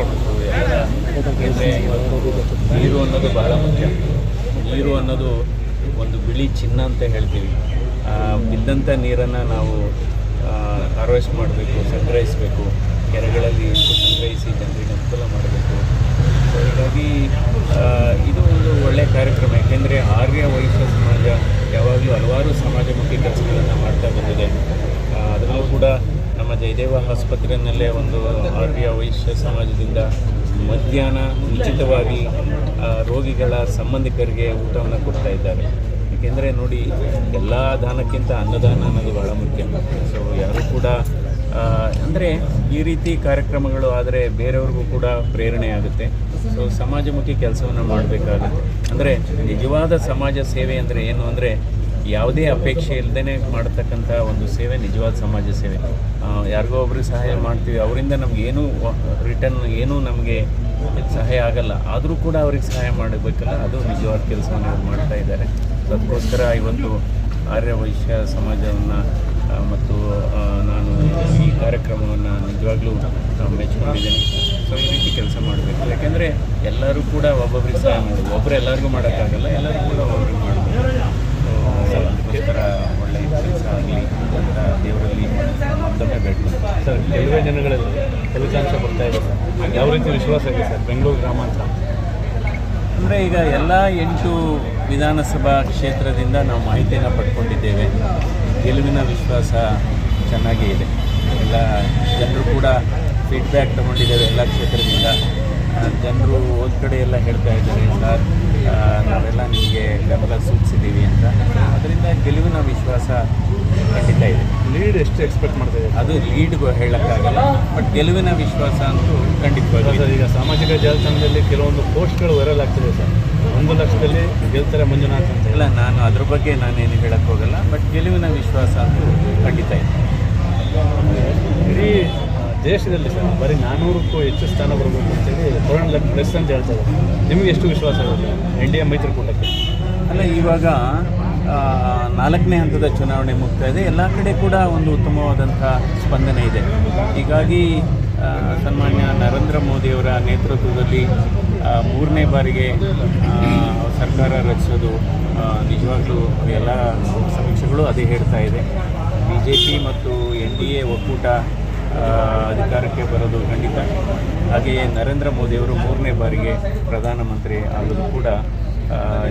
ಯಾಕೆಂದರೆ ನೀರು ಅನ್ನೋದು ಬಹಳ ಮುಖ್ಯ. ನೀರು ಅನ್ನೋದು ಒಂದು ಬಿಳಿ ಚಿನ್ನ ಅಂತ ಹೇಳ್ತೀವಿ. ಬಿದ್ದಂಥ ನೀರನ್ನು ನಾವು ಹಾರ್ವೆಸ್ಟ್ ಮಾಡಬೇಕು, ಸಂಗ್ರಹಿಸಬೇಕು. ಕೆರೆಗಳಲ್ಲಿ ಸಂಗ್ರಹಿಸಿ ಜನರಿಗೆ ಅನುಕೂಲ ಮಾಡಬೇಕು. ಹೀಗಾಗಿ ಇದು ಒಂದು ಒಳ್ಳೆಯ ಕಾರ್ಯಕ್ರಮ. ಯಾಕೆಂದರೆ ಆರ್ಯ ವೈಶ್ಯ ಸಮಾಜ ಯಾವಾಗಲೂ ಹಲವಾರು ಸಮಾಜಮುಖಿ ಕೆಲಸಗಳನ್ನು ಮಾಡ್ತಾ ಬಂದಿದೆ. ಅದರಲ್ಲೂ ಕೂಡ ಜಯದೇವ ಆಸ್ಪತ್ರೆಯಲ್ಲೇ ಒಂದು ಆರ್ಯ ವೈಶ್ಯ ಸಮಾಜದಿಂದ ಮಧ್ಯಾಹ್ನ ಉಚಿತವಾಗಿ ರೋಗಿಗಳ ಸಂಬಂಧಿಕರಿಗೆ ಊಟವನ್ನು ಕೊಡ್ತಾ ಇದ್ದಾರೆ. ಏಕೆಂದರೆ ನೋಡಿ, ಎಲ್ಲ ದಾನಕ್ಕಿಂತ ಅನ್ನದಾನ ಅನ್ನೋದು ಬಹಳ ಮುಖ್ಯ. ಸೊ ಯಾರು ಕೂಡ ಅಂದರೆ ಈ ರೀತಿ ಕಾರ್ಯಕ್ರಮಗಳು ಆದರೆ ಬೇರೆಯವ್ರಿಗೂ ಕೂಡ ಪ್ರೇರಣೆ ಆಗುತ್ತೆ. ಸೊ ಸಮಾಜಮುಖಿ ಕೆಲಸವನ್ನು ಮಾಡಬೇಕಾಗುತ್ತೆ. ಅಂದರೆ ನಿಜವಾದ ಸಮಾಜ ಸೇವೆ ಅಂದರೆ ಏನು? ಅಂದರೆ ಯಾವುದೇ ಅಪೇಕ್ಷೆ ಇಲ್ಲದೇ ಮಾಡ್ತಕ್ಕಂಥ ಒಂದು ಸೇವೆ, ನಿಜವಾದ ಸಮಾಜ ಸೇವೆ. ಯಾರಿಗೋ ಒಬ್ರಿಗೆ ಸಹಾಯ ಮಾಡ್ತೀವಿ. ಅವರಿಂದ ನಮ್ಗೆ ಏನೂ ರಿಟರ್ನ್ ಏನೂ ನಮಗೆ ಸಹಾಯ ಆಗಲ್ಲ. ಆದರೂ ಕೂಡ ಅವ್ರಿಗೆ ಸಹಾಯ ಮಾಡಬೇಕಲ್ಲ, ಅದು ನಿಜವಾದ ಕೆಲಸವನ್ನು ಅವ್ರು ಮಾಡ್ತಾ ಇದ್ದಾರೆ. ಅದಕ್ಕೋಸ್ಕರ ಇವತ್ತು ಆರ್ಯ ವೈಶ್ಯ ಸಮಾಜವನ್ನು ಮತ್ತು ನಾನು ಈ ಕಾರ್ಯಕ್ರಮವನ್ನು ನಿಜವಾಗ್ಲೂ ಮೆಚ್ಕೊಂಡಿದ್ದೇನೆ ಸೊ, ಈ ರೀತಿ ಕೆಲಸ ಮಾಡಬೇಕು. ಯಾಕೆಂದರೆ ಎಲ್ಲರೂ ಕೂಡ ಒಬ್ಬೊಬ್ರಿಗೆ ಸಹಾಯ ಮಾಡೋದು ಒಬ್ಬರು ಎಲ್ಲರಿಗೂ ಮಾಡೋಕ್ಕಾಗಲ್ಲ, ಎಲ್ಲರೂ ಕೂಡ ಒಬ್ಬರಿಗೆ ಮಾಡಬೇಕು. ಅದಕ್ಕೋಸ್ಕರ ಒಳ್ಳೆಯ ಕೆಲಸ ಆಗಲಿ ಅಂತ ದೇವರಲ್ಲಿ ಮತ್ತೊಮ್ಮೆ ಬೇಡ್ಕೊಂಡು ಸರ್, ಕೆಲವೇ ಜನಗಳಲ್ಲಿ ಫಲಿತಾಂಶ ಬರ್ತಾ ಇದೆ. ಸರ್ ಯಾವ ರೀತಿ ವಿಶ್ವಾಸ ಇದೆ ಸರ್, ಬೆಂಗಳೂರು ಗ್ರಾಮಾಂತರ? ಅಂದರೆ ಈಗ ಎಲ್ಲ ಎಂಟು ವಿಧಾನಸಭಾ ಕ್ಷೇತ್ರದಿಂದ ನಾವು ಮಾಹಿತಿಯನ್ನು ಪಡ್ಕೊಂಡಿದ್ದೇವೆ. ಗೆಲುವಿನ ವಿಶ್ವಾಸ ಚೆನ್ನಾಗೇ ಇದೆ. ಎಲ್ಲ ಜನರು ಕೂಡ ಫೀಡ್ಬ್ಯಾಕ್ ತಗೊಂಡಿದ್ದೇವೆ ಎಲ್ಲ ಕ್ಷೇತ್ರದಿಂದ. ಜನರು ಹೋದ ಕಡೆ ಎಲ್ಲ ಹೇಳ್ತಾ ಇದ್ದಾರೆ ಸರ್ ನಾವೆಲ್ಲ ನಿಮಗೆ ಬೆಂಬಲ ಸೂಚಿಸಿದ್ದೀವಿ ಅಂತ. ಅದರಿಂದ ಗೆಲುವಿನ ವಿಶ್ವಾಸ ಖಂಡಿತ ಇದೆ. ಲೀಡ್ ಎಷ್ಟು ಎಕ್ಸ್ಪೆಕ್ಟ್ ಮಾಡ್ತಾ ಇದೆ ಅದು ಲೀಡ್ಗೂ ಹೇಳೋಕ್ಕಾಗಲ್ಲ ಬಟ್ ಗೆಲುವಿನ ವಿಶ್ವಾಸ ಅಂತೂ ಖಂಡಿತವಾಗಿ ಸರ್ ಈಗ ಸಾಮಾಜಿಕ ಜಾಲತಾಣದಲ್ಲಿ ಕೆಲವೊಂದು ಪೋಸ್ಟ್ಗಳು ವೈರಲ್ ಆಗ್ತಿದೆ ಸರ್. ಒಂದು ಲಕ್ಷದಲ್ಲಿ ಗೆಲ್ತಾರೆ ಮಂಜುನಾಥ್ ಅಂತ. ಇಲ್ಲ ನಾನು ಅದ್ರ ಬಗ್ಗೆ ನಾನೇನು ಹೇಳೋಕ್ಕೋಗಲ್ಲ ಹೋಗಲ್ಲ ಬಟ್ ಗೆಲುವಿನ ವಿಶ್ವಾಸ ಅಂತೂ ಖಂಡಿತ ಇದೆ. ಇಡೀ ದೇಶದಲ್ಲಿ ಸರ್, ಬರೀ ನಾನ್ನೂರಕ್ಕೂ ಹೆಚ್ಚು ಸ್ಥಾನ ಬರಬೇಕು ಅಂತೇಳಿ ಲಕ್ ಪ್ರೆಸ್ ಅಂತ ಹೇಳ್ತಾರೆ ನಿಮಗೆ ಎಷ್ಟು ವಿಶ್ವಾಸ ಇದೆ ಎನ್ ಡಿ ಎ ಮೈತ್ರಿಕೂಟಕ್ಕೆ? ಅಲ್ಲ, ಇವಾಗ ನಾಲ್ಕನೇ ಹಂತದ ಚುನಾವಣೆ ಮುಗ್ತಾ ಇದೆ. ಎಲ್ಲ ಕಡೆ ಕೂಡ ಒಂದು ಉತ್ತಮವಾದಂಥ ಸ್ಪಂದನೆ ಇದೆ. ಹೀಗಾಗಿ ಸನ್ಮಾನ್ಯ ನರೇಂದ್ರ ಮೋದಿಯವರ ನೇತೃತ್ವದಲ್ಲಿ ಮೂರನೇ ಬಾರಿಗೆ ಸರ್ಕಾರ ರಚಿಸೋದು ನಿಜವಾಗ್ಲೂ ಎಲ್ಲ ಸಮೀಕ್ಷೆಗಳು ಅದೇ ಹೇಳ್ತಾ ಇದೆ. ಬಿ ಜೆ ಪಿ ಮತ್ತು ಎನ್ ಡಿ ಎ ಒಕ್ಕೂಟ ಅಧಿಕಾರಕ್ಕೆ ಬರೋದು ಖಂಡಿತ. ಹಾಗೆಯೇ ನರೇಂದ್ರ ಮೋದಿಯವರು ಮೂರನೇ ಬಾರಿಗೆ ಪ್ರಧಾನಮಂತ್ರಿ ಆಗೋದು ಕೂಡ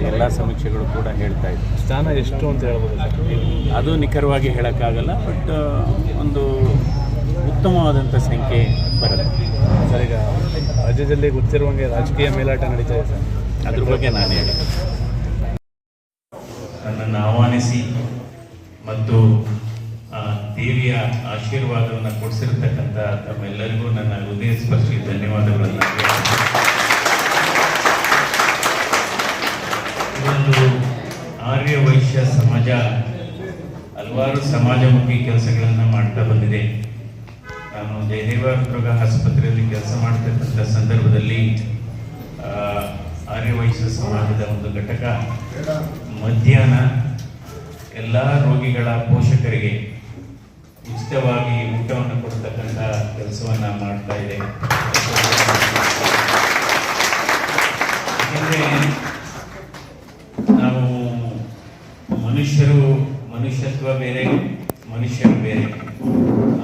ಎಲ್ಲ ಸಮೀಕ್ಷೆಗಳು ಕೂಡ ಹೇಳ್ತಾ ಇದೆ ಸ್ಥಾನ ಎಷ್ಟು ಅಂತ ಹೇಳ್ಬೋದು ಸರ್? ಅದು ನಿಖರವಾಗಿ ಹೇಳೋಕ್ಕಾಗಲ್ಲ ಬಟ್ ಒಂದು ಉತ್ತಮವಾದಂಥ ಸಂಖ್ಯೆ ಬರುತ್ತೆ. ಸರ್ ಈಗ ರಾಜ್ಯದಲ್ಲಿ ಗೊತ್ತಿರುವಂಗೆ ರಾಜಕೀಯ ಮೇಲಾಟ ನಡೀತಾ ಇದೆ ಸರ್. ಅದ್ರ ಬಗ್ಗೆ ನಾನು ಹೇಳಿ. ನನ್ನನ್ನು ಆಹ್ವಾನಿಸಿ ಮತ್ತು ದೇವಿಯ ಆಶೀರ್ವಾದವನ್ನು ಕೊಡಿಸಿರ್ತಕ್ಕಂಥ ತಮ್ಮೆಲ್ಲರಿಗೂ ನನ್ನ ಹೃದಯ ಸ್ಪರ್ಶಿ ಧನ್ಯವಾದಗಳನ್ನು ಒಂದು ಆರ್ಯ ವೈಶ್ಯ ಸಮಾಜ ಹಲವಾರು ಸಮಾಜಮುಖಿ ಕೆಲಸಗಳನ್ನು ಮಾಡ್ತಾ ಬಂದಿದೆ. ನಾನು ಜಯದೇವ ಮೃಗ ಆಸ್ಪತ್ರೆಯಲ್ಲಿ ಕೆಲಸ ಮಾಡ್ತಕ್ಕಂಥ ಸಂದರ್ಭದಲ್ಲಿ ಆರ್ಯ ವೈಶ್ಯ ಸಮಾಜದ ಒಂದು ಘಟಕ ಮಧ್ಯಾಹ್ನ ಎಲ್ಲ ರೋಗಿಗಳ ಪೋಷಕರಿಗೆ ಉಚಿತವಾಗಿ ಊಟವನ್ನು ಕೊಡ್ತಕ್ಕಂಥ ಕೆಲಸವನ್ನು ಮಾಡ್ತಾ ಇದೆ. ನಾವು ಮನುಷ್ಯರು ಮನುಷ್ಯತ್ವ ಬೇರೆ, ಮನುಷ್ಯರು ಬೇರೆ.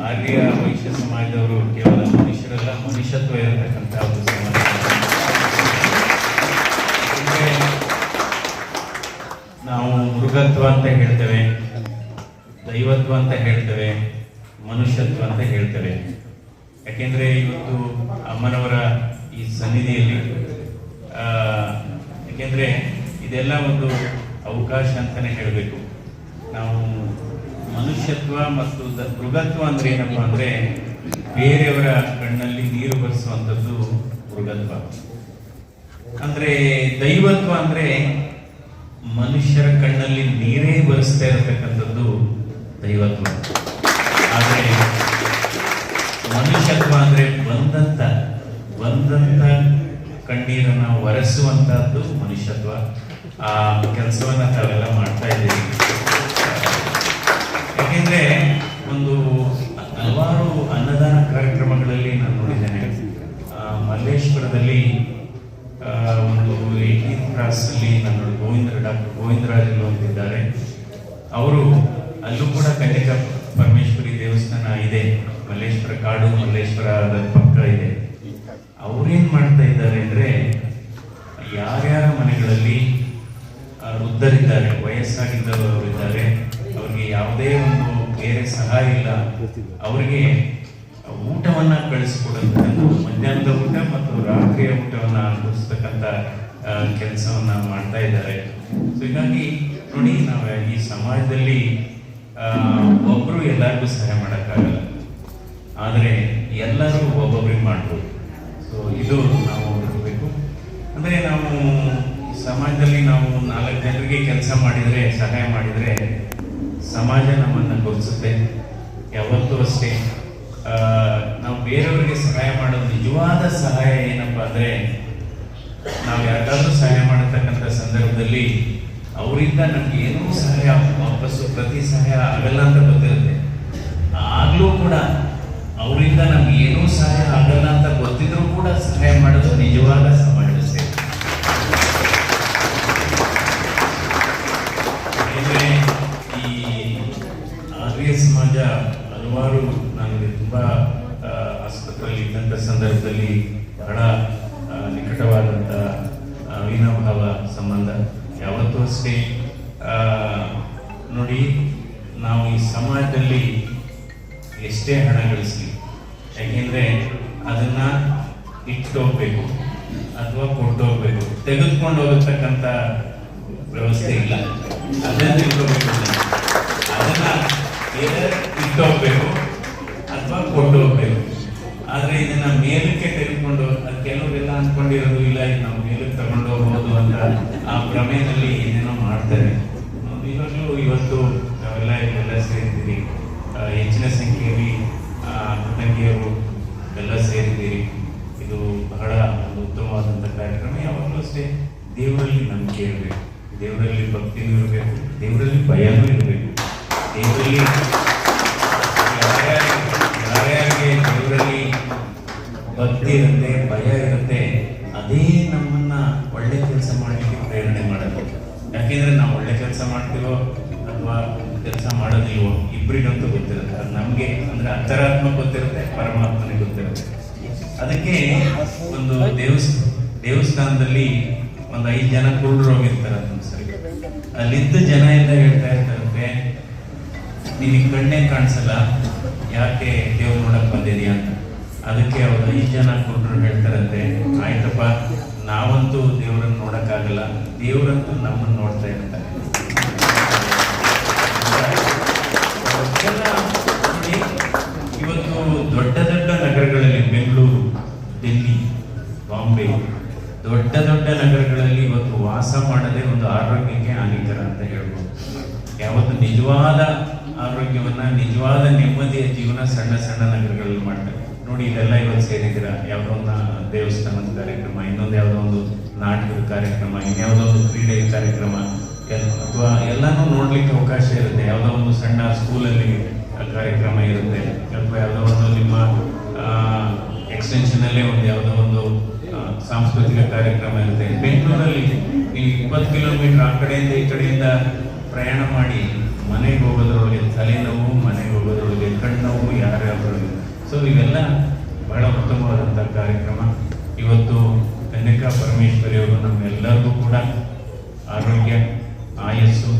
ಆರ್ಯ ವೈಶ್ಯ ಸಮಾಜದವರು ಕೇವಲ ಮನುಷ್ಯರಲ್ಲ, ಮನುಷ್ಯತ್ವ ಇರತಕ್ಕಂಥ ಒಂದು ಸಮಾಜ. ನಾವು ಮೃಗತ್ವ ಅಂತ ಹೇಳ್ತೇವೆ. ದೈವತ್ವ ಅಂತ ಹೇಳ್ತೇವೆ, ಮನುಷ್ಯತ್ವ ಅಂತ ಹೇಳ್ತೇವೆ. ಯಾಕೆಂದ್ರೆ ಇವತ್ತು ಅಮ್ಮನವರ ಈ ಸನ್ನಿಧಿಯಲ್ಲಿ ಯಾಕೆಂದರೆ ಇದೆಲ್ಲ ಒಂದು ಅವಕಾಶ ಅಂತಾನೆ ಹೇಳಬೇಕು. ನಾವು ಮನುಷ್ಯತ್ವ ಮತ್ತು ಮೃಗತ್ವ ಅಂದ್ರೆ ಏನಪ್ಪಾ ಅಂದ್ರೆ ಬೇರೆಯವರ ಕಣ್ಣಲ್ಲಿ ನೀರು ಬರೆಸುವಂಥದ್ದು ಮೃಗತ್ವ. ಅಂದರೆ ದೈವತ್ವ ಅಂದ್ರೆ ಮನುಷ್ಯರ ಕಣ್ಣಲ್ಲಿ ನೀರೇ ಬರೆಸ್ತಾ ಇರತಕ್ಕಂಥದ್ದು ದೈವತ್ವ. ಆದರೆ ಮನುಷ್ಯತ್ವ ಅಂದರೆ ಒಂದಂತ ಒಂದಂತ ಕಣ್ಣೀರನ್ನು ಒರೆಸುವಂಥದ್ದು ಮನುಷ್ಯತ್ವ ಆ ಕೆಲಸವನ್ನು ತಾವೆಲ್ಲ ಮಾಡ್ತಾ ಇದ್ದೀವಿ ಯಾಕೆಂದರೆ ಒಂದು ಹಲವಾರು ಅನ್ನದಾನ ಕಾರ್ಯಕ್ರಮಗಳಲ್ಲಿ ನಾನು ನೋಡಿದ್ದೇನೆ. ಮಲ್ಲೇಶ್ವರದಲ್ಲಿ ಒಂದು ಏಯ್ಟೀನ್ ಕ್ರಾಸಲ್ಲಿ ನಾನು ಗೋವಿಂದ, ಡಾಕ್ಟರ್ ಗೋವಿಂದರಾಜ್ ಕಾಡು ಮಲ್ಲೇಶ್ವರ ಪಕ್ಕ ಇದೆ. ಅವ್ರೇನ್ ಮಾಡ್ತಾ ಇದ್ದಾರೆ ಅಂದ್ರೆ ಯಾರ್ಯಾರ ಮನೆಗಳಲ್ಲಿ ವೃದ್ಧರಿದ್ದಾರೆ ವಯಸ್ಸಾಗಿದ್ದವರು ಇದ್ದಾರೆ ಅವ್ರಿಗೆ ಯಾವುದೇ ಒಂದು ಬೇರೆ ಸಹಾಯ ಇಲ್ಲ. ಅವರಿಗೆ ಊಟವನ್ನ ಕಳಿಸ್ಕೊಡತಕ್ಕಂಥ ಮಧ್ಯಾಹ್ನದ ಊಟ ಮತ್ತು ರಾತ್ರಿಯ ಊಟವನ್ನ ಅನುಭವಿಸ್ತಕ್ಕಂಥ ಕೆಲಸವನ್ನ ಮಾಡ್ತಾ ಇದ್ದಾರೆ. ಸೊ ಹೀಗಾಗಿ ನೋಡಿ, ನಾವು ಈ ಸಮಾಜದಲ್ಲಿ ಒಬ್ರು ಎಲ್ಲರಿಗೂ ಸಹಾಯ ಮಾಡೋಕ್ಕಾಗಲ್ಲ. ಆದರೆ ಎಲ್ಲರೂ ಒಬ್ಬೊಬ್ಬರಿಗೆ ಮಾಡ್ಬೋದು? ಸೊ ಇದು ನಾವು ನೋಡಬೇಕು. ಅಂದರೆ ನಾವು ಸಮಾಜದಲ್ಲಿ ನಾವು ನಾಲ್ಕು ಜನರಿಗೆ ಕೆಲಸ ಮಾಡಿದರೆ, ಸಹಾಯ ಮಾಡಿದರೆ ಸಮಾಜ ನಮ್ಮನ್ನು ಗುರುತಿಸುತ್ತೆ. ಯಾವತ್ತೂ ಅಷ್ಟೇ. ನಾವು ಬೇರೆಯವರಿಗೆ ಸಹಾಯ ಮಾಡೋದು ನಿಜವಾದ ಸಹಾಯ ಏನಪ್ಪ ಅಂದರೆ, ನಾವು ಯಾರಿಗಾದ್ರೂ ಸಹಾಯ ಮಾಡತಕ್ಕಂಥ ಸಂದರ್ಭದಲ್ಲಿ ಅವರಿಂದ ನಮ್ಗೆ ಏನೂ ಸಹಾಯ ವಾಪಸ್ಸು, ಪ್ರತಿ ಸಹಾಯ ಆಗಲ್ಲ ಅಂತ ಗೊತ್ತಿರುತ್ತೆ. ಆಗಲೂ ಕೂಡ ಅವರಿಂದ ನಮ್ಗೆ ಏನೂ ಸಹಾಯ ಆಗಲ್ಲ ಅಂತ ಗೊತ್ತಿದ್ರು ಕೂಡ ಸಹಾಯ ಮಾಡೋದು ನಿಜವಾದ ಸಮಾಜ ಸೇವೆ. ಈ ಆರ್ಯ ಸಮಾಜ ಹಲವಾರು ನನಗೆ ತುಂಬಾ ಆಸ್ಪತ್ರೆಯಲ್ಲಿ ಇದ್ದಂಥ ಸಂದರ್ಭದಲ್ಲಿ ಬಹಳ ನಿಕಟವಾದಂಥ ಅವಿನಾಭಾವ ಸಂಬಂಧ ಯಾವತ್ತೂ ಅಷ್ಟೇ. ನೋಡಿ, ನಾವು ಈ ಸಮಾಜದಲ್ಲಿ ಎಷ್ಟೇ ಹಣ ಗಳಿಸ್ಲಿ ಅಥವಾ ಕೊಟ್ಟೋಗ್ಬೇಕು ತೆಗೆದುಕೊಂಡು ಹೋಗತಕ್ಕಂತ ವ್ಯವಸ್ಥೆ ಇಲ್ಲ. ಅದನ್ನ ನಾವು. ಅದನ್ನ ಇಟ್ಟೋಗ್ಬೇಕು ಅಥವಾ ಕೊಟ್ಟು ಹೋಗ್ಬೇಕು ಆದ್ರೆ ಇದನ್ನ ಮೇಲಕ್ಕೆ ತೆಗೆದುಕೊಂಡು ಕೆಲವರೆಲ್ಲ ಅನ್ಕೊಂಡಿರೋದು ಇಲ್ಲ, ಇದು ನಾವು ಮೇಲಕ್ಕೆ ತಗೊಂಡು ಹೋಗ್ಬೋದು ಅಂತ ಆ ಭ್ರಮೆಯಲ್ಲಿ ಏನೇನೋ ಮಾಡ್ತಾರೆ. ಇವಾಗಲೂ ಇವತ್ತು ನಾವೆಲ್ಲ ಇಲ್ಲೆಲ್ಲ ಸೇರಿದ್ದೀರಿ. ಹೆಚ್ಚಿನ ಸಂಖ್ಯೆಯಲ್ಲಿ ತಂಗಿಯರು ಎಲ್ಲ ಸೇರಿದ್ದೀರಿ. ಇದು ಬಹಳ ಒಂದು ಉತ್ತಮವಾದಂಥ ಕಾರ್ಯಕ್ರಮ ಯಾವಾಗಲೂ ಅಷ್ಟೇ ದೇವರಲ್ಲಿ ನಂಬಿಕೆ ಇರಬೇಕು. ದೇವರಲ್ಲಿ ಭಕ್ತಿನೂ ಇರಬೇಕು. ದೇವರಲ್ಲಿ ಭಯನೂ ಇರಬೇಕು. ದೇವರಲ್ಲಿ ಯಾರ್ಯಾರಿಗೆ ದೇವರಲ್ಲಿ ಭಕ್ತಿ ಇರುತ್ತೆ, ಭಯ ಇರುತ್ತೆ, ಅದೇ ನಮ್ಮನ್ನ ಒಳ್ಳೆ ಕೆಲಸ ಮಾಡಲಿಕ್ಕೆ ಪ್ರೇರಣೆ ಮಾಡಬೇಕು ಯಾಕೆಂದ್ರೆ ನಾವು ಒಳ್ಳೆ ಕೆಲಸ ಮಾಡ್ತೀವೋ ಅಥವಾ ಕೆಲಸ ಮಾಡೋದಿಲ್ವೋ ಇಬ್ಬರಿಗಂತೂ ಗೊತ್ತಿರುತ್ತೆ. ಅದು ನಮಗೆ ಅಂದ್ರೆ ಅಂತರಾತ್ಮ ಗೊತ್ತಿರುತ್ತೆ, ಪರಮಾತ್ಮನಿಗೆ ಗೊತ್ತಿರುತ್ತೆ. ಅದಕ್ಕೆ ಒಂದು ದೇವಸ್ ದೇವಸ್ಥಾನದಲ್ಲಿ ಒಂದು ಐದು ಜನ ಕುರುಡ್ರು ಹೋಗಿರ್ತಾರೆ ಸರಿ ಅಲ್ಲಿದ್ದ ಜನ ಎಲ್ಲ ಹೇಳ್ತಾ ಇರ್ತಾರಂತೆ ನಿನಗೆ ಕಣ್ಣೇ ಕಾಣಿಸಲ್ಲ, ಯಾಕೆ ದೇವ್ರು ನೋಡಕ್ ಬಂದಿದೀಯ? ಅಂತ. ಅದಕ್ಕೆ ಅವ್ರು ಐದು ಜನ ಕುರುಡ್ರು ಹೇಳ್ತಾರಂತೆ, ಆಯ್ತಪ್ಪ, ನಾವಂತೂ ದೇವ್ರನ್ನ ನೋಡಕ್ಕಾಗಲ್ಲ, ದೇವ್ರಂತೂ ನಮ್ಮನ್ನ ನೋಡ್ತಾ ಇರ್ತಾರೆ. ದೊಡ್ಡ ನಗರಗಳಲ್ಲಿ ಇವತ್ತು ವಾಸ ಮಾಡದೆ ಒಂದು ಆರೋಗ್ಯಕ್ಕೆ ಹಾನಿಕರ ಅಂತ ಹೇಳ್ಬೋದು. ಯಾವತ್ತು ನಿಜವಾದ ಆರೋಗ್ಯವನ್ನ, ನಿಜವಾದ ನೆಮ್ಮದಿಯ ಜೀವನ ಸಣ್ಣ ಸಣ್ಣ ನಗರಗಳಲ್ಲಿ ಮಾಡ್ತಾರೆ ನೋಡಿ ಇದೆಲ್ಲ ಇವತ್ತು ಸೇರಿದ್ದೀರಾ? ಯಾವುದೋ ಒಂದು ದೇವಸ್ಥಾನದ ಕಾರ್ಯಕ್ರಮ, ಇನ್ನೊಂದು ಯಾವುದೋ ಒಂದು ನಾಟಕದ ಕಾರ್ಯಕ್ರಮ, ಇನ್ಯಾವುದೋ ಒಂದು ಕ್ರೀಡೆ ಕಾರ್ಯಕ್ರಮ ಅಥವಾ ಎಲ್ಲಾನು ನೋಡ್ಲಿಕ್ಕೆ ಅವಕಾಶ ಇರುತ್ತೆ. ಯಾವುದೋ ಒಂದು ಸಣ್ಣ ಸ್ಕೂಲಲ್ಲಿ ಕಾರ್ಯಕ್ರಮ ಇರುತ್ತೆ. ಅಥವಾ ಯಾವುದೋ ಒಂದು ನಿಮ್ಮ ಎಕ್ಸ್ಟೆನ್ಷನ್ ಅಲ್ಲೇ ಒಂದು ಯಾವುದೋ ಒಂದು ಸಾಂಸ್ಕೃತಿಕ ಕಾರ್ಯಕ್ರಮ ಇರುತ್ತೆ. ಬೆಂಗಳೂರಲ್ಲಿ ನೀವು ಇಪ್ಪತ್ತು ಕಿಲೋಮೀಟರ್ ಆ ಕಡೆಯಿಂದ ಈ ಕಡೆಯಿಂದ ಪ್ರಯಾಣ ಮಾಡಿ ಮನೆಗೆ ಹೋಗೋದ್ರೊಳಗೆ ತಲೆನೋವು, ಮನೆಗೆ ಹೋಗೋದ್ರೊಳಗೆ ಕಣ್ಣೋವು ಯಾರ್ಯಾರು ಸೊ ಇವೆಲ್ಲ ಬಹಳ ಉತ್ತಮವಾದಂಥ ಕಾರ್ಯಕ್ರಮ. ಇವತ್ತು ಕನ್ಯಕಾ ಪರಮೇಶ್ವರಿ ಅವರು ನಮ್ಮೆಲ್ಲರಿಗೂ ಕೂಡ ಆರೋಗ್ಯ, ಆಯಸ್ಸು,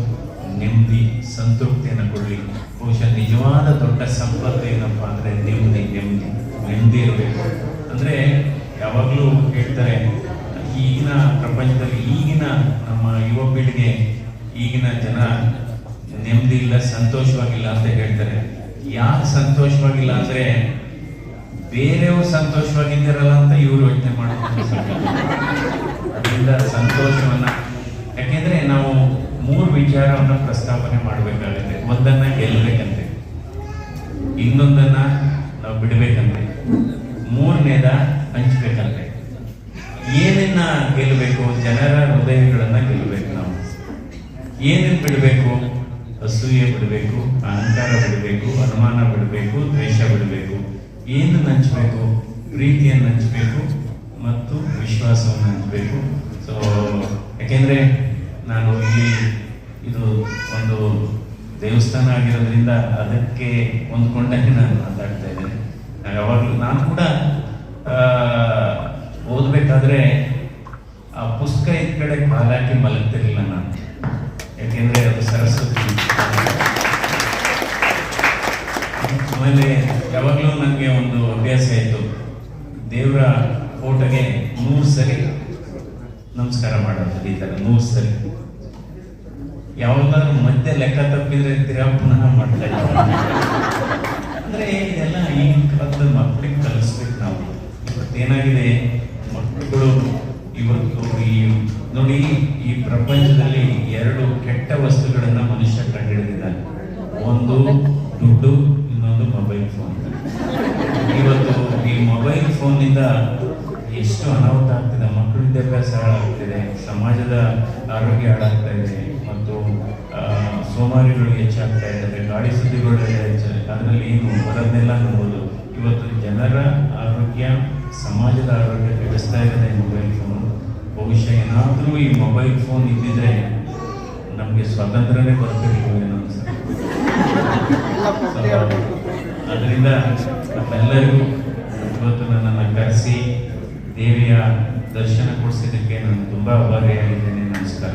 ನೆಮ್ಮದಿ, ಸಂತೃಪ್ತಿಯನ್ನು ಕೊಡಲಿ. ಬಹುಶಃ ನಿಜವಾದ ದೊಡ್ಡ ಸಂಪತ್ತು ಏನಪ್ಪ ಅಂದರೆ ನೆಮ್ಮದಿ ನೆಮ್ಮದಿ. ನೆಮ್ಮದಿ ಇರಬೇಕು. ಅಂದರೆ ಯಾವಾಗಲೂ ಹೇಳ್ತಾರೆ, ಈಗಿನ ಪ್ರಪಂಚದಲ್ಲಿ ಈಗಿನ ನಮ್ಮ ಯುವ ಪೀಳಿಗೆ ಈಗಿನ ಜನ ನೆಮ್ಮದಿ ಇಲ್ಲ, ಸಂತೋಷವಾಗಿಲ್ಲ ಅಂತ ಹೇಳ್ತಾರೆ. ಯಾಕೆ ಸಂತೋಷವಾಗಿಲ್ಲ ಅಂದ್ರೆ ಬೇರೆಯವ್ರು ಸಂತೋಷವಾಗಿದ್ದಾರಲ್ಲ ಅಂತ ಇವರು ಯೋಚನೆ ಮಾಡ್ತಾರೆ ಅದರಿಂದ ಸಂತೋಷವನ್ನ, ಯಾಕೆಂದ್ರೆ ನಾವು ಮೂರು ವಿಚಾರವನ್ನ ಪ್ರಸ್ತಾಪನೆ ಮಾಡಬೇಕಾಗುತ್ತೆ. ಒಂದನ್ನ ಗೆಲ್ಲಬೇಕಂತೆ, ಇನ್ನೊಂದನ್ನ ನಾವು ಬಿಡಬೇಕಂತೆ. ಮೂರನೇದ ಹಂಚ್ಬೇಕಂತೆ ಏನನ್ನ ಗೆಲ್ಲಬೇಕು? ಜನರ ಹೃದಯಗಳನ್ನ ಗೆಲ್ಲಬೇಕು ನಾವು. ಏನನ್ನ ಬಿಡಬೇಕು? ಅಸೂಯೆ ಬಿಡಬೇಕು, ಅಹಂಕಾರ ಬಿಡಬೇಕು, ಅನುಮಾನ ಬಿಡಬೇಕು, ದ್ವೇಷ ಬಿಡಬೇಕು. ಏನು ಹಂಚಬೇಕು ಪ್ರೀತಿಯನ್ನು ಹಂಚಬೇಕು ಮತ್ತು ವಿಶ್ವಾಸವನ್ನು ಹಂಚಬೇಕು ಸೊ ಯಾಕೆಂದರೆ ನಾನು ಇಲ್ಲಿ ಇದು ಒಂದು ದೇವಸ್ಥಾನ ಆಗಿರೋದ್ರಿಂದ ಅದಕ್ಕೆ ಹೊಂದ್ಕೊಂಡಾಗೆ ನಾನು ಮಾತಾಡ್ತಾ ಇದ್ದೇನೆ. ಯಾವಾಗಲೂ ನಾನು ಕೂಡ ಓದ್ಬೇಕಾದ್ರೆ ಆ ಪುಸ್ತಕ ಇದ್ದ ಕಡೆ ಕಾಲಾಕಿ ಮಲಗ್ತಿರ್ಲಿಲ್ಲ ನಾನು. ಯಾಕೆಂದ್ರೆ ಅದು ಸರಸ್ವತಿ ಆಮೇಲೆ ಯಾವಾಗಲೂ ನನಗೆ ಒಂದು ಅಭ್ಯಾಸ ಆಯಿತು. ದೇವರ ಫೋಟೋಗೆ ನೂರು ಸರಿ ನಮಸ್ಕಾರ ಮಾಡೋದು ಈ ಥರ ನೂರು ಸರಿ. ಯಾವಾಗಾದ್ರೂ ಮತ್ತೆ ಲೆಕ್ಕ ತಪ್ಪಿದ್ರೆ ತಿರಾ ಪುನಃ ಮಾಡ್ತಾ ಇದ್ದಾರೆ ಅಂದ್ರೆ ಇದೆಲ್ಲ ಈಗಿನ ಕಾಲದ ಮಕ್ಕಳಿಗೆ ನಾವು ಇವತ್ತೇನಾಗಿದೆ ಮಕ್ಕಳು ಇವತ್ತು ಈ ನೋಡಿ, ಈ ಪ್ರಪಂಚದಲ್ಲಿ ಎರಡು ಕೆಟ್ಟ ವಸ್ತುಗಳನ್ನ ಮನುಷ್ಯ ಕಂಡುಹಿಡಿದಿದ್ದಾನೆ ಒಂದು ದುಡ್ಡು, ಇನ್ನೊಂದು ಮೊಬೈಲ್ ಫೋನ್ ಇವತ್ತು ಈ ಮೊಬೈಲ್ ಫೋನ್ನಿಂದ ಎಷ್ಟು ಅನಾಹುತ ಆಗ್ತಿದೆ. ಮಕ್ಕಳ ವಿದ್ಯಾಭ್ಯಾಸ ಹಾಳಾಗ್ತಿದೆ. ಸಮಾಜದ ಆರೋಗ್ಯ ಹಾಳಾಗ್ತಾ ಇದೆ. ಮತ್ತು ಸೋಮಾರಿಗಳು ಹೆಚ್ಚಾಗ್ತಾ ಇದೆ ಗಾಳಿ ಸುದ್ದಿಗಳು ಅದರಲ್ಲಿ ಏನು ಬರೋದನ್ನೆಲ್ಲ ನೋಡ್ಬೋದು. ಇವತ್ತು ಜನರ ಆರೋಗ್ಯ ಸಮಾಜದ ಆರೋಗ್ಯ ಕೆಡಿಸ್ತಾ ಇರೋದೇ ಮೊಬೈಲ್ ಫೋನು ಬಹುಶಃ ಏನಾದರೂ ಈ ಮೊಬೈಲ್ ಫೋನ್ ಇದ್ದಿದ್ರೆ ನಮಗೆ ಸ್ವಾತಂತ್ರ್ಯನೇ ಬರ್ತಿರ್ಲಿಲ್ಲ ಏನೋ ಅದರಿಂದ ನಮ್ಮೆಲ್ಲರಿಗೂ ಇವತ್ತು ನನ್ನನ್ನು ಕರೆಸಿ, ದೇವಿಯ ದರ್ಶನ ಕೊಡಿಸಿದ್ದಕ್ಕೆ ನಾನು ತುಂಬ ಅಭಾರಿಯಾಗಿದ್ದೇನೆ ನಮಸ್ಕಾರ.